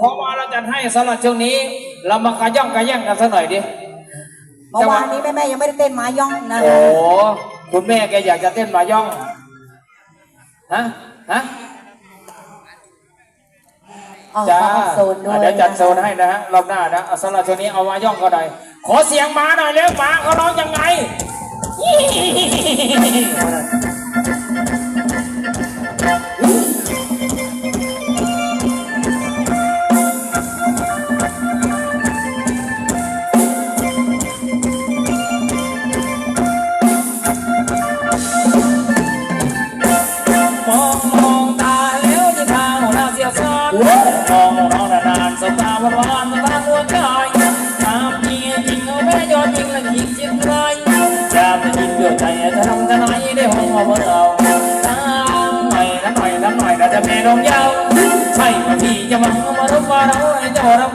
พอมาเราจัดให้สำหรับช่วงนี้ เรามากระย่องกระแย่งกันสักหน่อยดิเมื่อวานนี้แม่แม่ๆยังไม่ได้เต้นหมาย่องนะโอ้คะคุณแม่แกอยากจะเต้นมาย่องฮะฮะอ๋อจ้าเขาโซนด้วยเดี๋ยวจัดโซนให้นะฮะรอบหน้านะเอาสำหรับช่วงนี้เอามาย่องก็ได้ขอเสียงหมาหน่อยเร็วหมาเขาร้องยังไง เสียซ้อนมองมองนานๆสตาวันวานตาหัวใจตามจริงจริงเอาแม่ยอดจริงและจริงจริงไรยามจะยิงเดือดใจจะทำจะไหนได้ห้องมาเมื่อเราน้ำหน่อยน้ำหน่อยน้ำหน่อยเราจะแม่นมยาวใช่ว่าพี่จะมามาลุกมาเราจะมารับ